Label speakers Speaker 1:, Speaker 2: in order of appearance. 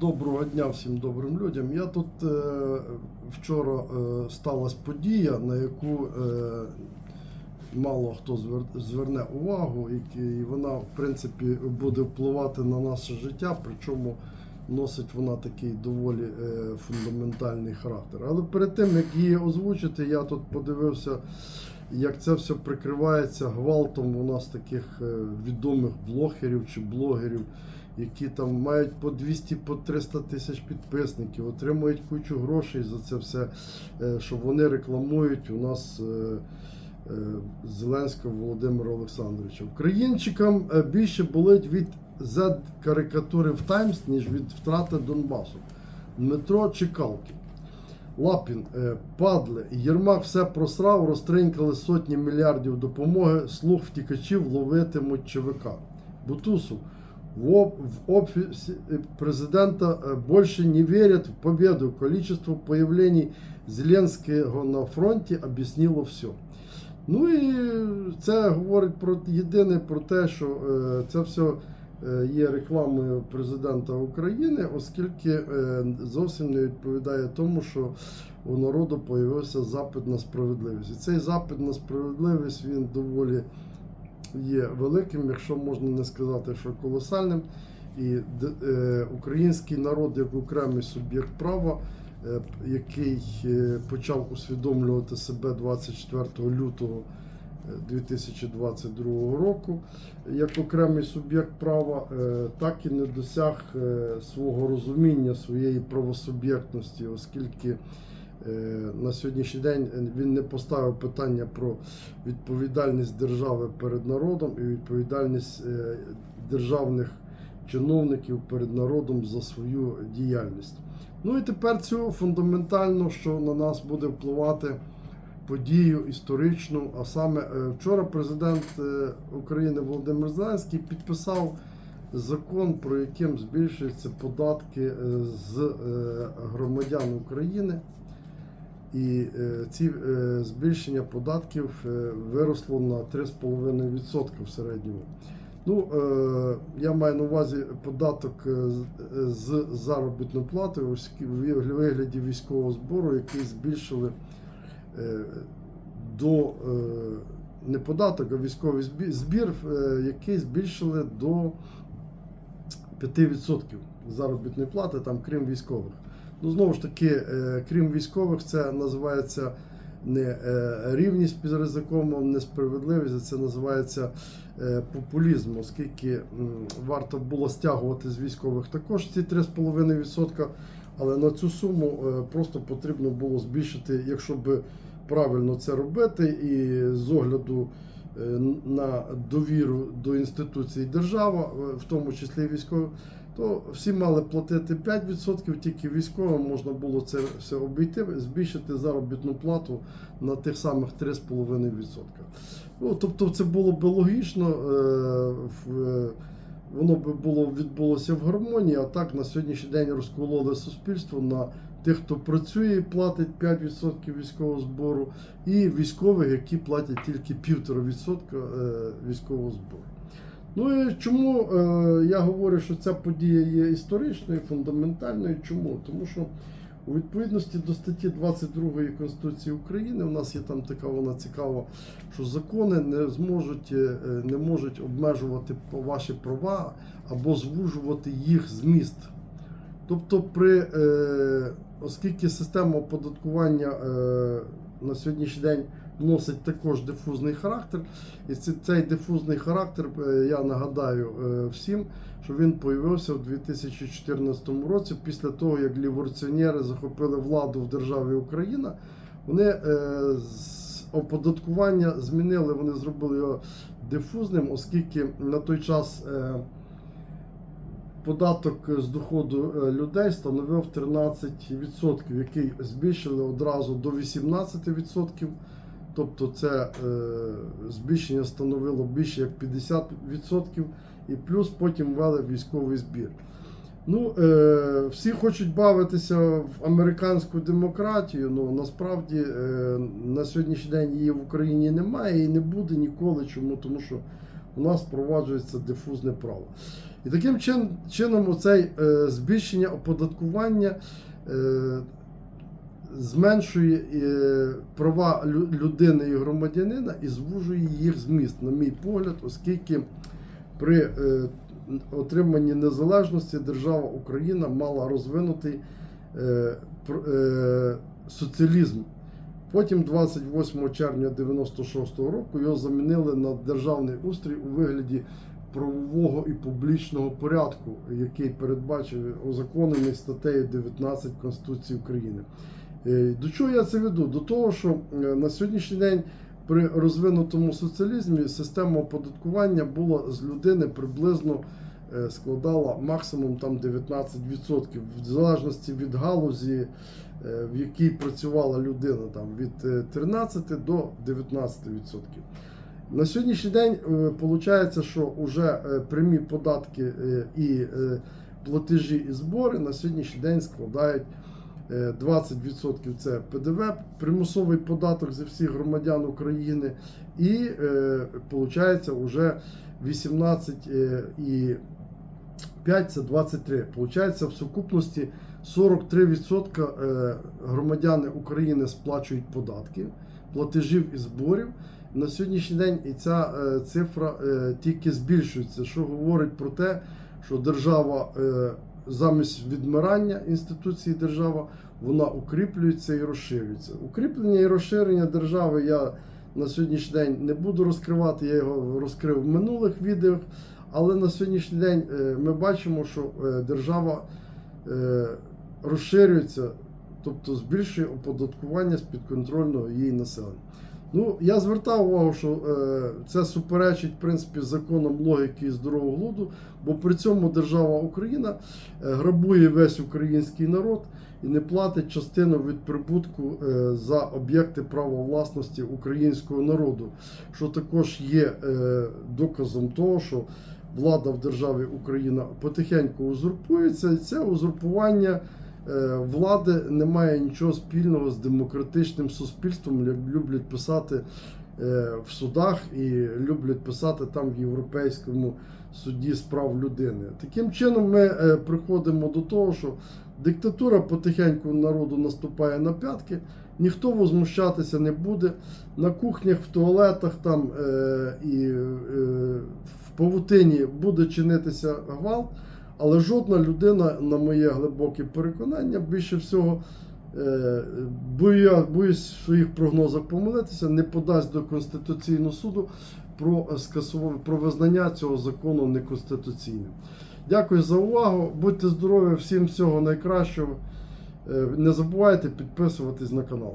Speaker 1: Доброго дня всім добрим людям. Я тут е, вчора е, сталася подія, на яку е, мало хто звер- зверне увагу, і, і вона, в принципі, буде впливати на наше життя, причому носить вона такий доволі е, фундаментальний характер. Але перед тим, як її озвучити, я тут подивився, як це все прикривається гвалтом у нас таких е, відомих блогерів чи блогерів які там мають по 200 по 300 тисяч підписників, отримують кучу грошей за це все, е, що вони рекламують у нас е, е, Зеленського Володимира Олександровича. Українчикам більше болить від Z-карикатури в Таймс, ніж від втрати Донбасу. Дмитро Чекалкін. Лапін, падли, Єрмак все просрав, розтринькали сотні мільярдів допомоги, слух втікачів ловитимуть ЧВК. Бутусов, в, в офисе президента э, больше не верят в победу. Количество появлений Зеленського на фронті об'яснило все. Ну і це говорить про єдине про те, що е, це все є рекламою президента України, оскільки е, зовсім не відповідає тому, що у народу появився запит на справедливість. І цей запит на справедливість він доволі є великим, якщо можна не сказати, що колосальним. І е, український народ як окремий суб'єкт права, е, який е, почав усвідомлювати себе 24 лютого е, 2022 року як окремий суб'єкт права, так і не досяг свого розуміння своєї правосуб'єктності, оскільки на сьогоднішній день він не поставив питання про відповідальність держави перед народом і відповідальність е, державних чиновників перед народом за свою діяльність. Ну і тепер цю фундаментально, що на нас буде впливати подію історичну. А саме е, вчора президент е, України Володимир Зеленський підписав закон, про яким збільшуються податки е, з е, громадян України. І е, ці е, збільшення податків е, виросло на 3,5% в середньому. Ну, я маю на увазі податок з- заробітної плати у вигляді військового збору, який збільшили до не податок, а військовий збі- збір, який збільшили до 5% заробітної плати, там, крім військових. Ну, знову ж таки, е, крім військових, це називається не е, рівність під ризиком, несправедливість, це називається е, популізм, оскільки варто було стягувати з військових також ці 3,5%, але на цю суму просто потрібно було збільшити, якщо би правильно це робити, і з огляду на довіру до інституцій держава, в тому числі військових, то всі мали платити 5%, тільки військовим можна було це все обійти, збільшити заробітну плату на тих самих 3,5%. Ну, тобто це було б логічно, е, воно би було відбулося в гармонії, а так на сьогоднішній день розкололи суспільство на тих, хто працює і платить 5% військового збору, і військових, які платять тільки 1,5% е, військового збору. Ну і чому е, я говорю, що ця подія є історичною, фундаментальною? Чому? Тому що у відповідності до статті 22 Конституції України у нас є там така вона цікава, що закони не зможуть е, не можуть обмежувати ваші права або звужувати їх зміст. Тобто, при, е, оскільки система оподаткування е, на сьогоднішній день носить також дифузний характер, і цей дифузний характер, е, я нагадаю е, всім, що він появився в 2014 році, після того, як ліворціонери захопили владу в державі Україна, вони е, з оподаткування змінили, вони зробили його дифузним, оскільки на той час. Податок з доходу е, людей становив 13%, який збільшили одразу до 18%. Тобто це е, збільшення становило більше як 50%, і плюс потім ввели військовий збір. Ну, е, всі хочуть бавитися в американську демократію. Ну насправді е, на сьогоднішній день її в Україні немає і не буде ніколи. Чому? Тому що у нас впроваджується дифузне право. І таким чин, чином оцей е, збільшення оподаткування е, зменшує е, права людини і громадянина і звужує їх зміст, на мій погляд, оскільки при отриманні незалежності держава Україна мала розвинутий соціалізм. Потім, 28 червня 96-го року, його замінили на державний устрій у вигляді правового і публічного порядку, який передбачив узаконений статтею 19 Конституції України. Е, До чого я це веду? До того, що е, на сьогоднішній день при розвинутому соціалізмі система оподаткування була з людини приблизно е, складала максимум там 19%, в залежності від галузі, в якій працювала людина, там від е, 13 до 19%. На сьогоднішній день виходить, що вже е, прямі податки е, і е, платежі і збори на сьогоднішній день складають е, 20% це ПДВ, примусовий податок зі всіх громадян України, і виходить вже 18 е, і 5 це 23. Получається в сукупності 43% е, громадяни України сплачують податки, платежів і зборів. На сьогоднішній день і ця е, цифра е, тільки збільшується, що говорить про те, що держава замість відмирання інституції держава вона укріплюється і розширюється. Укріплення і розширення держави я на сьогоднішній день не буду розкривати, я його розкрив в минулих відео. Але на сьогоднішній день ми бачимо, що держава розширюється, тобто збільшує оподаткування з підконтрольного її населення. Ну, я звертав увагу, що е, це суперечить в принципі законам логіки і здорового глузду, бо при цьому держава Україна е, грабує весь український народ і не платить частину від прибутку е, за об'єкти права власності українського народу, що також є е, доказом того, що влада в державі Україна потихеньку узурпується, і це узурпування влади не має нічого спільного з демократичним суспільством, як люблять писати е, в судах і люблять писати там в Європейському суді з прав людини. Таким чином, ми е, приходимо до того, що диктатура потихеньку народу наступає на п'ятки. Ніхто возмущатися не буде. На кухнях, в туалетах там е, і е, в павутині буде чинитися гвалт, але жодна людина, на моє глибоке переконання, більше всього, е, бою, боюсь в своїх прогнозах помилитися, не подасть до Конституційного суду про про визнання цього закону неконституційним. Дякую за увагу. Будьте здорові, всім всього найкращого. Е, Не забувайте підписуватись на канал.